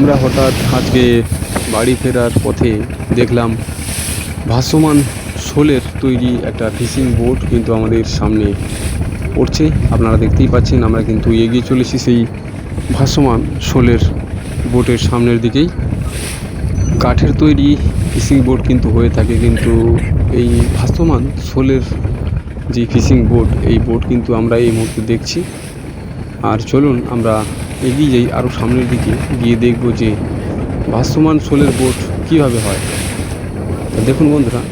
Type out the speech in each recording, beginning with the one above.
আমরা হঠাৎ আজকে বাড়ি ফেরার পথে দেখলাম ভাসমান শোলের তৈরি একটা ফিশিং বোট কিন্তু আমাদের সামনে পড়ছে। আপনারা দেখতেই পাচ্ছেন আমরা কিন্তু এগিয়ে চলেছি সেই ভাসমান শোলের বোটের সামনের দিকেই। কাঠের তৈরি ফিশিং বোট কিন্তু হয়ে থাকে কিন্তু এই ভাসমান শোলের যে ফিশিং বোট, এই বোট কিন্তু আমরা এই মুহূর্তে দেখছি। আর চলুন আমরা এগিয়ে যাই আরও সামনের দিকে গিয়ে দেখব যে ভাসমান শোলের বোট কীভাবে হয়। দেখুন বন্ধুরা,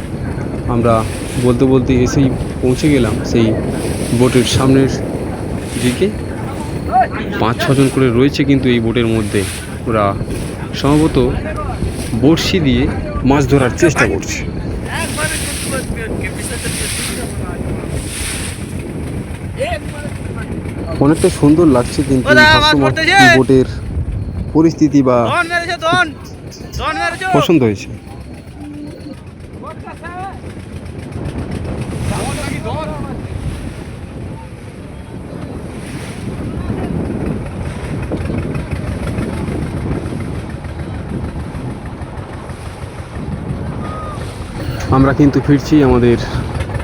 আমরা বলতে বলতে এসেই পৌঁছে গেলাম সেই বোটের সামনের দিকে। পাঁচ ছজন করে রয়েছে কিন্তু এই বোটের মধ্যে। ওরা সম্ভবত বড়শি দিয়ে মাছ ধরার চেষ্টা করছে। অনেকটা সুন্দর লাগছে কিন্তু আবার বোটের পরিস্থিতি বা পছন্দ হয়েছে। আমরা কিন্তু ফিরছি আমাদের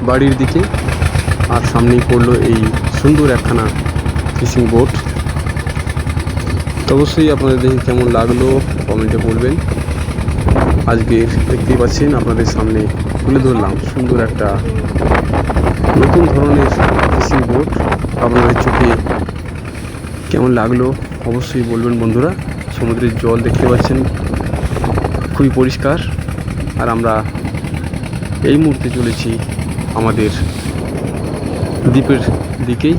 বাড়ির দিকে। আর সামনেই পড়ল এই সুন্দর একখানা ফিশিং বোট তো অবশ্যই আপনাদের দেখে কেমন লাগল কমেন্টে বলবেন। আজকে দেখতেই পাচ্ছেন আপনাদের সামনে তুলে ধরলাম সুন্দর একটা নতুন ধরনের ফিশিং বোট আপনাদের চোখে কেমন লাগল অবশ্যই বলবেন বন্ধুরা। সমুদ্রের জল দেখতে পাচ্ছেন, খুবই পরিষ্কার। আর আমরা এই মুহূর্তে চলেছি আমাদের দ্বীপের দিকেই।